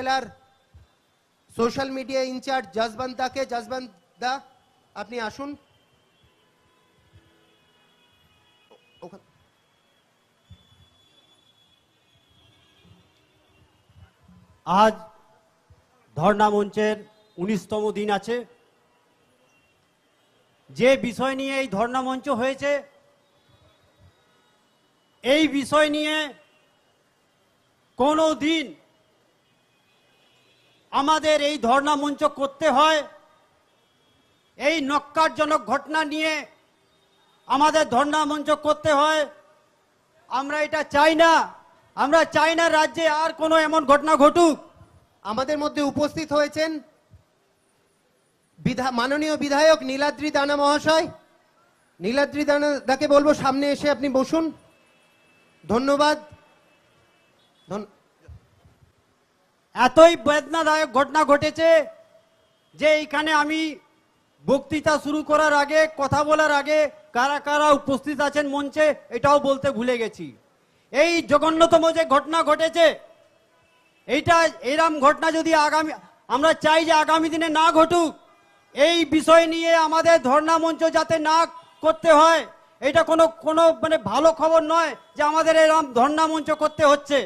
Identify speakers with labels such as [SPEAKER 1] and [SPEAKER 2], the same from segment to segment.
[SPEAKER 1] জেলার social media in charge জজবন্ত দাকে জজবন্ত দা আপনি আসুন
[SPEAKER 2] আজ ধর্ণা মঞ্চের উনিশতম দিন আছে যে বিষয় নিয়ে এই ধর্ণা মঞ্চ হয়েছে এই বিষয় নিয়ে কোনো দিন আমাদের এই ধর্ণা মঞ্চ করতে হয়, এই নক্কারজনক ঘটনা নিয়ে আমাদের ধর্ণা মঞ্চ করতে হয়। আমরা এটা চাই না, আমরা চাই না রাজ্যে আর কোনো এমন ঘটনা ঘটুক।
[SPEAKER 1] আমাদের মধ্যে উপস্থিত হয়েছেন বিধা মাননীয় বিধায়ক নীলাদ্রি দানা মহাশয়। নীলাদ্রি দানা দাকে বলব, সামনে এসে আপনি বসুন। ধন্যবাদ। ধন-
[SPEAKER 2] এতই বেদনাদায়ক ঘটনা ঘটেছে যে এইখানে আমি বক্তৃতা শুরু করার আগে, কথা বলার আগে কারা কারা উপস্থিত আছেন মঞ্চে এটাও বলতে ভুলে গেছি। এই জঘন্যতম যে ঘটনা ঘটেছে, এইটা এরম ঘটনা যদি আগামী, আমরা চাই যে আগামী দিনে না ঘটুক, এই বিষয় নিয়ে আমাদের ধর্ণা মঞ্চ যাতে না করতে হয়, এটা কোনো কোনো মানে ভালো খবর নয় যে আমাদের এরম ধর্ণা মঞ্চ করতে হচ্ছে।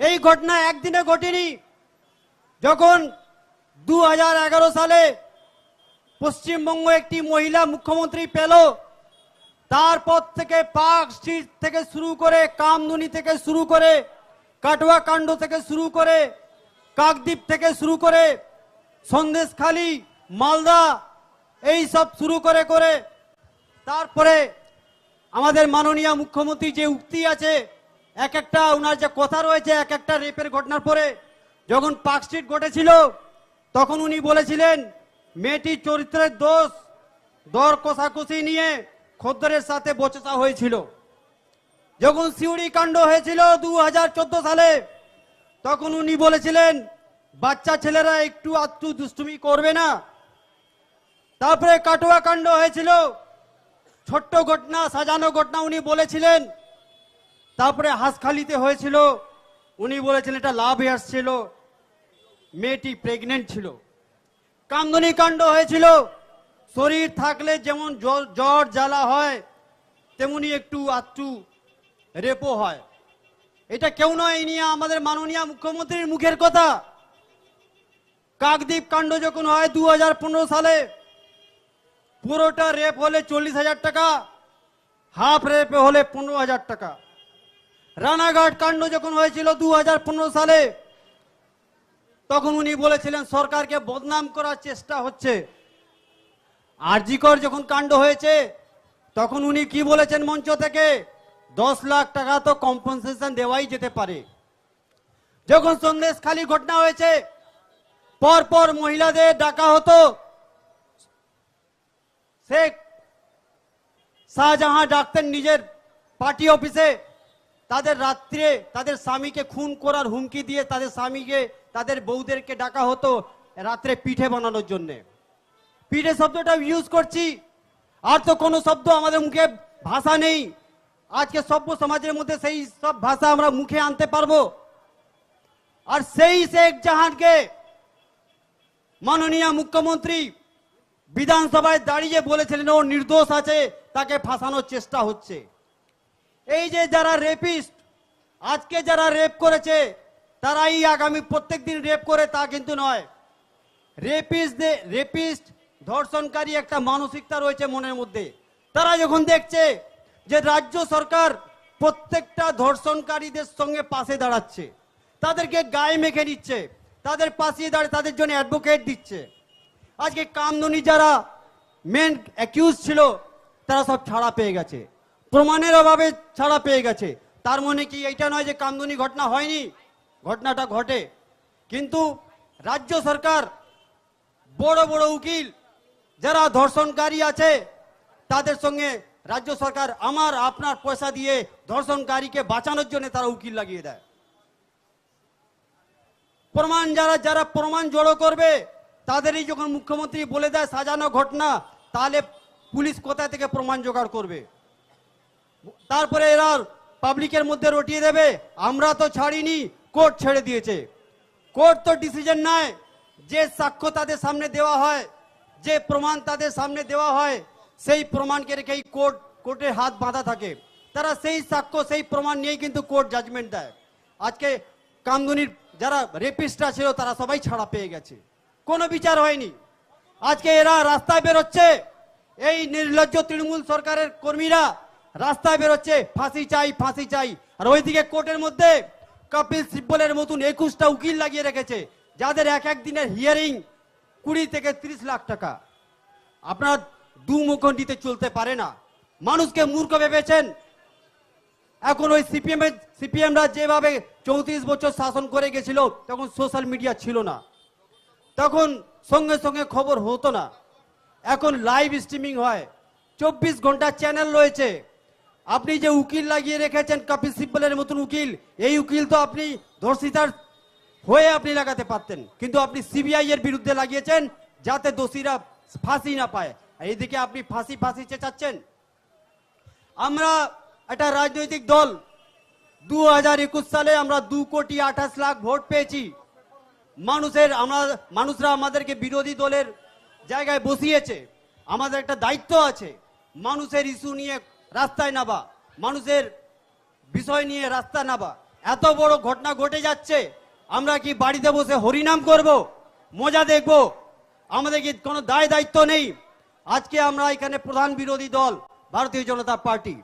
[SPEAKER 2] এই ঘটনা একদিনে ঘটেনি। যখন দু হাজার এগারো সালে পশ্চিমবঙ্গ একটি মহিলা মুখ্যমন্ত্রী পেল তারপর থেকে পার্ক স্ট্রিট থেকে শুরু করে কামদুনি থেকে শুরু করে, কাটোয়া কাণ্ড থেকে শুরু করে, কাকদ্বীপ থেকে শুরু করে, সন্দেশখালি, মালদা, এই সব শুরু করে করে, তারপরে আমাদের মাননীয় মুখ্যমন্ত্রী যে উক্তি আছে এক একটা ওনার যে কথা রয়েছে, এক একটা রেপের ঘটনার পরে যখন পার্ক স্ট্রিট ঘটেছিল, তখন উনি বলেছিলেন, মেয়েটির চরিত্রের দোষ, দর কষাকষি নিয়ে খদ্দরের সাথে বচসা হয়েছিল। যখন সিউড়ি কাণ্ড হয়েছিল দু হাজার চোদ্দ সালে, তখন উনি বলেছিলেন, বাচ্চা ছেলেরা একটু আত্মু দুষ্টুমি করবে না। তারপরে কাটোয়া কাণ্ড হয়েছিল, ছোট্ট ঘটনা, সাজানো ঘটনা উনি বলেছিলেন তারপরে হাঁসখালিতে হয়েছিল, উনি বলেছিলেন এটা লাভ ছিল মেয়েটি প্রেগনেন্ট ছিল। কান্দনি কাণ্ড হয়েছিল, শরীর থাকলে যেমন জ্বর জ্বালা হয়, তেমনি একটু আত্মু রেপো হয়। এটা কেউ নয় এই নিয়ে আমাদের মাননীয় মুখ্যমন্ত্রীর মুখের কথা। কাকদ্বীপ কাণ্ড যখন হয় দু হাজার পনেরো সালে, পুরোটা রেপ হলে চল্লিশ হাজার টাকা, হাফ রেপে হলে পনেরো হাজার টাকা। রানাঘাট কাণ্ড যখন হয়েছিল দু হাজার পনেরো সালে, তখন উনি বলেছিলেন, সরকারকে বদনাম করার চেষ্টা হচ্ছে। আরজিকর যখন কাণ্ড হয়েছে, তখন উনি কি বলেছেন মঞ্চ থেকে? দশ লাখ টাকা তো কম্পনসেশন দেওয়াই যেতে পারে। যখন সন্দেশ খালি ঘটনা হয়েছে পর পর মহিলাদের ডাকা হতো। শেখ শাহজাহাঁ ডাকতেন নিজের পার্টি অফিসে। তাদের রাত্রে তাদের স্বামীকে খুন করার হুমকি দিয়ে তাদের স্বামীকে, তাদের বউদেরকে ডাকা হতো রাত্রে পিঠে বানানোর জন্যে। পিঠে শব্দটা ইউজ করছি। আর তো কোনো শব্দ আমাদের মুখে ভাষা নেই। আজকে সভ্য সমাজের মধ্যে সেই সব ভাষা আমরা মুখে আনতে পারব। আর সেই শেখ জাহানকে মাননীয় মুখ্যমন্ত্রী বিধানসভায় দাঁড়িয়ে বলেছিলেন, ও নির্দোষ আছে, তাকে ফাঁসানোর চেষ্টা হচ্ছে। এই যে যারা রেপিস্ট আজকে যারা রেপ করেছে, তারাই আগামী প্রত্যেক দিন রেপ করে, তা কিন্তু নয়। রেপিস্ট রেপিস্ট ধর্ষণকারী একটা মানসিকতা রয়েছে মনের মধ্যে। তারা যখন দেখছে যে রাজ্য সরকার প্রত্যেকটা ধর্ষণকারীদের সঙ্গে পাশে দাঁড়াচ্ছে, তাদেরকে গায়ে মেখে নিচ্ছে, তাদের পাশে দাঁড়িয়ে তাদের জন্য অ্যাডভোকেট দিচ্ছে। আজকে কামদুনি যারা মেন অ্যাকিউজ ছিল, তারা সব ছাড়া পেয়ে গেছে। প্রমাণের অভাবে ছাড়া পেয়ে গেছে। তার মনে কি এইটা নয় যে কামদুনি ঘটনা হয়নি? ঘটনাটা ঘটে। কিন্তু রাজ্য সরকার, বড় বড় উকিল যারা ধর্ষণকারী আছে, তাদের সঙ্গে রাজ্য সরকার আমার, আপনার পয়সা দিয়ে ধর্ষণকারীকে বাঁচানোর জন্য তারা উকিল লাগিয়ে দেয়। প্রমাণ যারা যারা প্রমাণ জড়ো করবে, তাদেরই যখন মুখ্যমন্ত্রী বলে দেয় সাজানো ঘটনা, তাহলে পুলিশ কোথা থেকে প্রমাণ জোগাড় করবে? তারপরে এরা পাবলিকের মধ্যে রটিয়ে দেবে। আমরা তো ছাড়িনি, কোর্ট ছেড়ে দিয়েছে। কোর্ট তো ডিসিশন নেয় যে সাক্ষ্য তাদের সামনে দেওয়া হয়, যে প্রমাণ তাদের সামনে দেওয়া হয়, সেই প্রমাণকে রেখেই কোর্ট কোর্টের হাত বাঁধা থাকে। তারা সেই সাক্ষ্য, সেই প্রমাণ নিয়েই কিন্তু কোর্ট জাজমেন্ট দেয়। আজকে কামদুনির যারা রেপিস্টরা ছিল, তারা সবাই ছাড়া পেয়ে গেছে। কোনো বিচার হয়নি। আজকে এরা রাস্তায় বেরোচ্ছে। এই নির্লজ্জ তৃণমূল সরকারের কর্মীরা রাস্তায় বেরোচ্ছে, ফাঁসি চাই ফাঁসি চাই। আর ওইদিকে কোর্টের মধ্যে কপিল সিব্বলের মতন একুশটা উকিল লাগিয়ে রেখেছে, যাদের এক এক দিনের হিয়ারিং কুড়ি থেকে ত্রিশ লাখ টাকা। আপনার দু মুখণ্ডিতে চলতে পারে না। মানুষকে মূর্খ ভেবেছেন। এখন ওই সিপিএম সিপিএমরা যেভাবে চৌত্রিশ বছর শাসন করে গেছিল, তখন সোশ্যাল মিডিয়া ছিল না। তখন সঙ্গে সঙ্গে খবর হতো না। এখন লাইভ স্ট্রিমিং হয়। চব্বিশ ঘণ্টা চ্যানেল রয়েছে। আপনি যে উকিল লাগিয়ে রেখেছেন কপিল সিব্বলের মতন উকিল, এই উকিল তো আপনি ধর্ষিতার হয়ে আপনি লাগাতে পারতেন। কিন্তু আপনি সিবিআই এর বিরুদ্ধে লাগিয়েছেন যাতে দোষীরা ফাঁসি না পায়। এইদিকে আপনি ফাঁসি ফাঁসি চেঁচাচ্ছেন। আমরা একটা রাজনৈতিক দল দু হাজার একুশ সালে আমরা দু কোটি আঠাশ লাখ ভোট পেয়েছি। মানুষের আমরা, মানুষরা আমাদেরকে বিরোধী দলের জায়গায় বসিয়েছে। আমাদের একটা দায়িত্ব আছে। মানুষের ইস্যু নিয়ে রাস্তায় নাবা মানুষের বিষয় নিয়ে রাস্তা নাবা এত বড় ঘটনা ঘটে যাচ্ছে, আমরা কি বাড়িতে বসে হরিনাম করব, মজা দেখব? আমাদের কি কোনো দায় দায়িত্ব নেই? আজকে আমরা এখানে প্রধান বিরোধী দল, ভারতীয় জনতা পার্টি।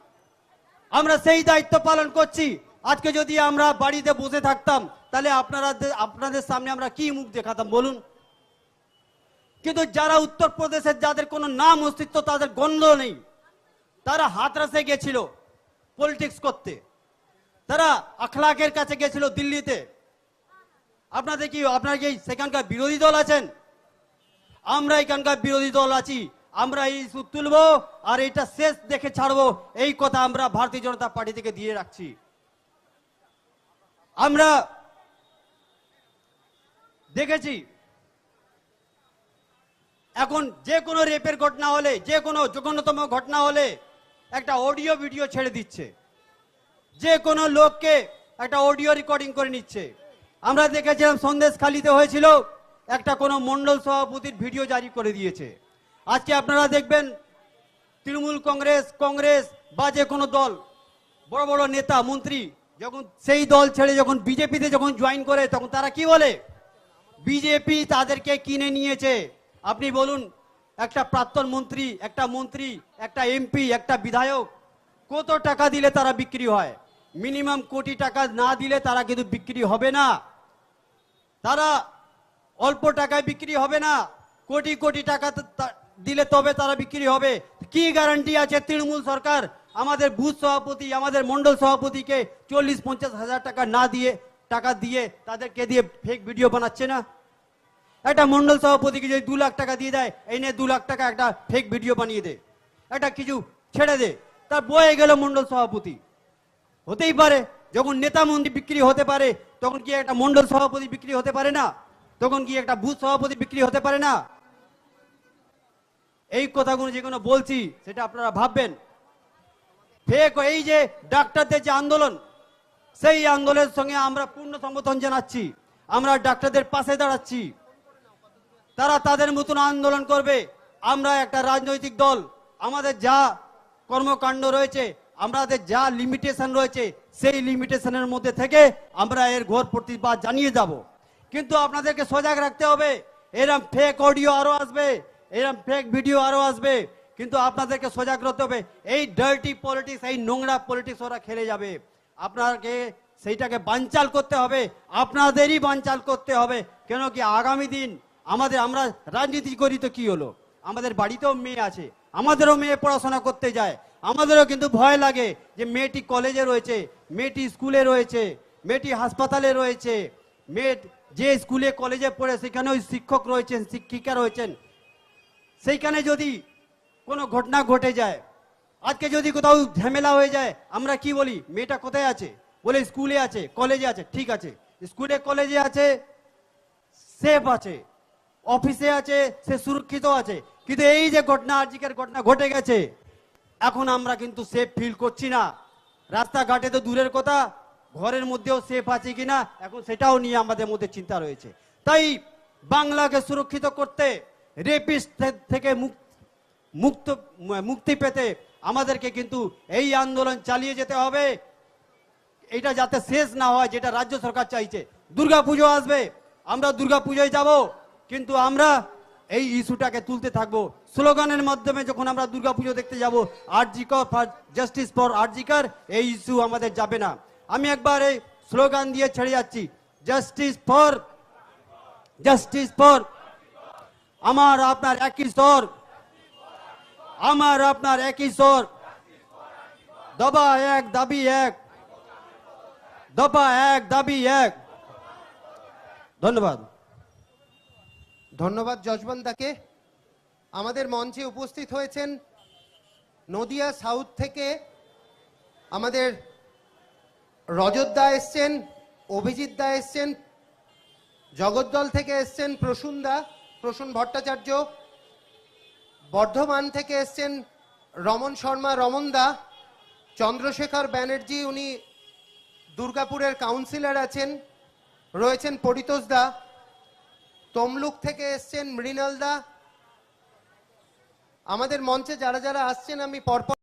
[SPEAKER 2] আমরা সেই দায়িত্ব পালন করছি। আজকে যদি আমরা বাড়িতে বসে থাকতাম, তাহলে আপনারা আপনাদের সামনে আমরা কি মুখ দেখাতাম, বলুন? কিন্তু যারা উত্তরপ্রদেশের যাদের কোনো নাম, অস্তিত্ব, তাদের গন্ধ নেই। তারা হাতরাসে গেছিল পলিটিক্স করতে। তারা আখলাকের কাছে গেছিল দিল্লিতে। আপনাদের কি, আপনার কি সেখানকার বিরোধী দল আছেন? আমরা এখানকার বিরোধী দল আছি, আমরা এই ইস্যু তুলবো আর এটা শেষ দেখে ছাড়বো, এই কথা আমরা ভারতীয় জনতা পার্টি থেকে দিয়ে রাখছি। আমরা দেখেছি, এখন যে কোনো রেপের ঘটনা হলে, যে কোনো জঘন্যতম ঘটনা হলে একটা অডিও ভিডিও ছেড়ে দিচ্ছে। যে কোনো লোককে একটা অডিও রেকর্ডিং করে নিচ্ছে। আমরা দেখেছিলাম সন্দেশ খালিতে হয়েছিল, একটা কোনো মন্ডল সভাপতির ভিডিও জারি করে দিয়েছে। আজকে আপনারা দেখবেন তৃণমূল কংগ্রেস কংগ্রেস বা যে কোনো দল, বড় বড় নেতা, মন্ত্রী, যখন সেই দল ছেড়ে যখন বিজেপিতে যখন জয়েন করে, তখন তারা কি বলে? বিজেপি তাদেরকে কিনে নিয়েছে। আপনি বলুন একটা প্রাক্তন মন্ত্রী, একটা মন্ত্রী, একটা এমপি একটা বিধায়ক, কত টাকা দিলে তারা বিক্রি হয়? মিনিমাম কোটি টাকা না দিলে তারা কিন্তু বিক্রি হবে না। তারা অল্প টাকায় বিক্রি হবে না। কোটি কোটি টাকা দিলে তবে তারা বিক্রি হবে। কি গ্যারান্টি আছে তৃণমূল সরকার? আমাদের বুথ সভাপতি, আমাদের মন্ডল সভাপতিকে চল্লিশ, পঞ্চাশ হাজার টাকা না দিয়ে, টাকা দিয়ে তাদেরকে দিয়ে ফেক ভিডিও বানাচ্ছে না? একটা মন্ডল সভাপতিকে যদি দু লাখ টাকা দিয়ে দেয়, এই নিয়ে দু লাখ টাকা একটা ফেক ভিডিও বানিয়ে দে। একটা কিছু ছেড়ে দে। তার বয়ে গেল মন্ডল সভাপতি। হতেই পারে, যখন নেতা মন্ত্রী বিক্রি হতে পারে, তখন কি একটা মন্ডল সভাপতি বিক্রি হতে পারে না? তখন কি একটা বুথ সভাপতি বিক্রি হতে পারে না? এই কথাগুলো যেগুলো বলছি, সেটা আপনারা ভাববেন। ফেক, এই যে ডাক্তারদের যে আন্দোলন, সেই আন্দোলনের সঙ্গে আমরা পূর্ণ সমর্থন জানাচ্ছি। আমরা ডাক্তারদের পাশে দাঁড়াচ্ছি। তারা তাদের মতন আন্দোলন করবে। আমরা একটা রাজনৈতিক দল। আমাদের যা কর্মকাণ্ড রয়েছে, আমাদের যা লিমিটেশন রয়েছে, সেই লিমিটেশনের মধ্যে থেকে আমরা এর ঘোর প্রতিবাদ জানিয়ে যাব। কিন্তু আপনাদেরকে সজাগ রাখতে হবে, এরম ফেক অডিও আরও আসবে, এরম ফেক ভিডিও আরও আসবে। কিন্তু আপনাদেরকে সজাগ রাখতে হবে, এই ডার্টি পলিটিক্স এই নোংরা পলিটিক্স ওরা খেলে যাবে। আপনাকে সেইটাকে বানচাল করতে হবে, আপনাদেরই বানচাল করতে হবে। কেন কি আগামী দিন আমাদের, আমরা রাজনীতি করি তো কি হলো? আমাদের বাড়িতেও মেয়ে আছে, আমাদেরও মেয়ে পড়াশোনা করতে যায়, আমাদেরও কিন্তু ভয় লাগে যে মেয়েটি কলেজে রয়েছে, মেয়েটি স্কুলে রয়েছে, মেয়েটি হাসপাতালে রয়েছে, মেয়ে যে স্কুলে কলেজে পড়ে সেখানেও শিক্ষক রয়েছেন, শিক্ষিকা রয়েছেন। সেইখানে যদি কোনো ঘটনা ঘটে যায়, আজকে যদি কোথাও ঝামেলা হয়ে যায়, আমরা কি বলি? মেয়েটা কোথায় আছে? বলে স্কুলে আছে কলেজে আছে, ঠিক আছে। স্কুলে কলেজে আছে সেফ আছে। অফিসে আছে, সে সুরক্ষিত আছে। কিন্তু এই যে ঘটনা আজকের ঘটনা ঘটে গেছে, এখন আমরা কিন্তু সেফ ফিল করছি না। রাস্তাঘাটে তো দূরের কথা, ঘরের মধ্যেও সেফ আছে কিনা এখন সেটাও নিয়ে আমাদের মধ্যে চিন্তা রয়েছে। তাই বাংলাকে সুরক্ষিত করতে রেপিস্ট থেকে মুক্ত মুক্ত মুক্তি পেতে আমাদেরকে কিন্তু এই আন্দোলন চালিয়ে যেতে হবে। এটা যাতে শেষ না হয়, যেটা রাজ্য সরকার চাইছে। দুর্গা পুজো আসবে, আমরা দুর্গা পুজোয় যাব। কিন্তু আমরা এই ইস্যুটাকে তুলতে থাকব। স্লোগানের মাধ্যমে যখন আমরা দুর্গা পুজো দেখতে যাব RG Kar for justice for RG Kar এই ইস্যু আমাদের যাবে না। আমি একবার এই স্লোগান দিয়ে ছেড়ে যাচ্ছি, জাস্টিস ফর জাস্টিস ফর। আমার আপনার একই স্বর, আমার আপনার একই স্বর। দবা এক, দাবি এক। দফা এক, দাবি এক। ধন্যবাদ।
[SPEAKER 1] ধন্যবাদ যশবন্ত দাকে। আমাদের মঞ্চে উপস্থিত হয়েছেন নদিয়া সাউথ থেকে আমাদের রজত দা এসছেন, অভিজিৎ দা এসছেন জগদ্দল থেকে এসছেন প্রসূন দা, প্রসূন ভট্টাচার্য, বর্ধমান থেকে এসছেন রমন শর্মা, রমন দা, চন্দ্রশেখর ব্যানার্জি, উনি দুর্গাপুরের কাউন্সিলর আছেন, রয়েছেন পরিতোষ দা। তমলুক থেকে এসছেন মৃণালদা আমাদের মঞ্চে যারা যারা আসছেন আমি পরপর